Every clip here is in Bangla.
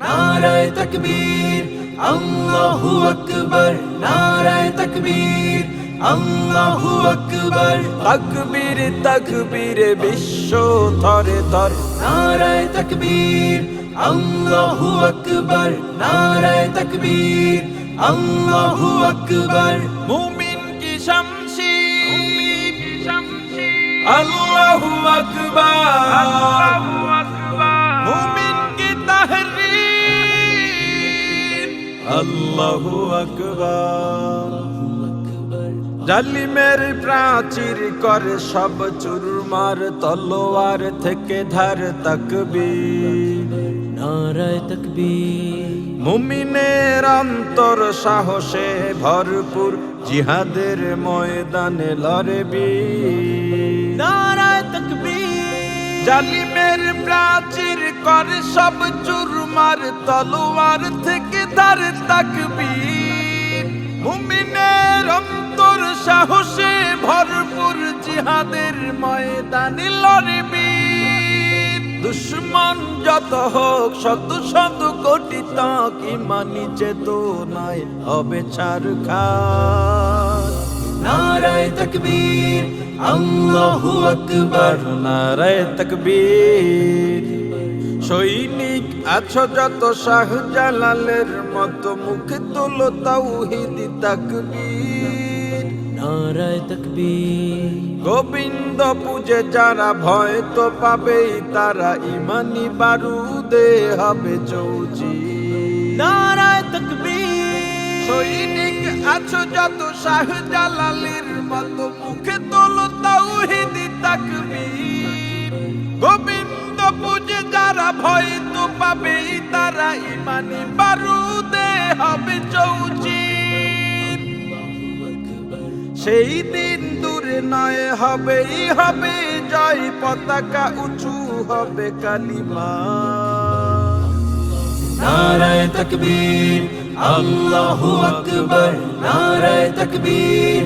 নারায় তকবীর আল্লাহু আকবার নারায় তকবীর আল্লাহু আকবার তকবীর তকবীর বিশ্ব থরে থর নারায় তকবীর আল্লাহু আকবার নারায় তকবীর আল্লাহু আকবার মুমিন কি শামসি আল্লাহু আকবার মুমিন আল্লাহু আকবার। জালিমের প্রাচীর করে সব চুরমার তলোয়ার থেকে ধার তকবীর। নারায় তকবীর। মুমিনের অন্তর সাহসে ভরপুর জিহাদের ময়দানে লড়বি। নারায় তকবীর। জালিমের প্রাচীর করে সব চুরমার তলোয়ার থেকে ধার তাকবীর। মুমিনের অন্তর সাহসে ভরপুর জিহাদের ময়দানে লড়বি দুশ্মন যত হোক, শত শত কোটি তাক ইমানি চেতনায় হবে খা নারায় তকবীর, আল্লাহু আকবার, নারায় তকবীর। সৈনিক আছো যত শাহজালালের মতো মুখে তোলো তাওহিদ তাকবীর। নারায় তকবীর। গোবিন্দ পূজে যারা ভয় তো পাবেই তারা ইমানি বারুদে হবে চৌজি নারায় তকবীর। সৈনিক আছো যত শাহজালালের মতো মুখে ভয় পাবেই তারা ইমানি বারুদে হবে চৌজি সেই দিন দূরে নয় হবেই হবে, জয় পতাকা উঁচু হবে কালিমা। নারায় তকবীর, আল্লাহু আকবার, নারায় তকবীর,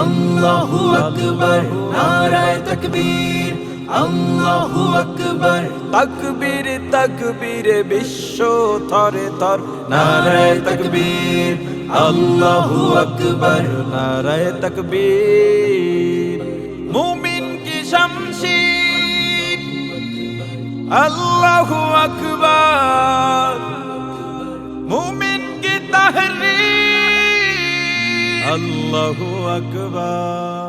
আল্লাহু আকবার, নারায় তকবীর। আল্লাহু আকবার। তকবীর তকবীর, বিশ্ব থরে থর। নারায় তকবীর, আল্লাহু আকবার। নারায় তকবীর। মুমিন কি শামশির? আল্লাহু আকবার। মুমিন কি তাহরীর? আল্লাহু আকবার।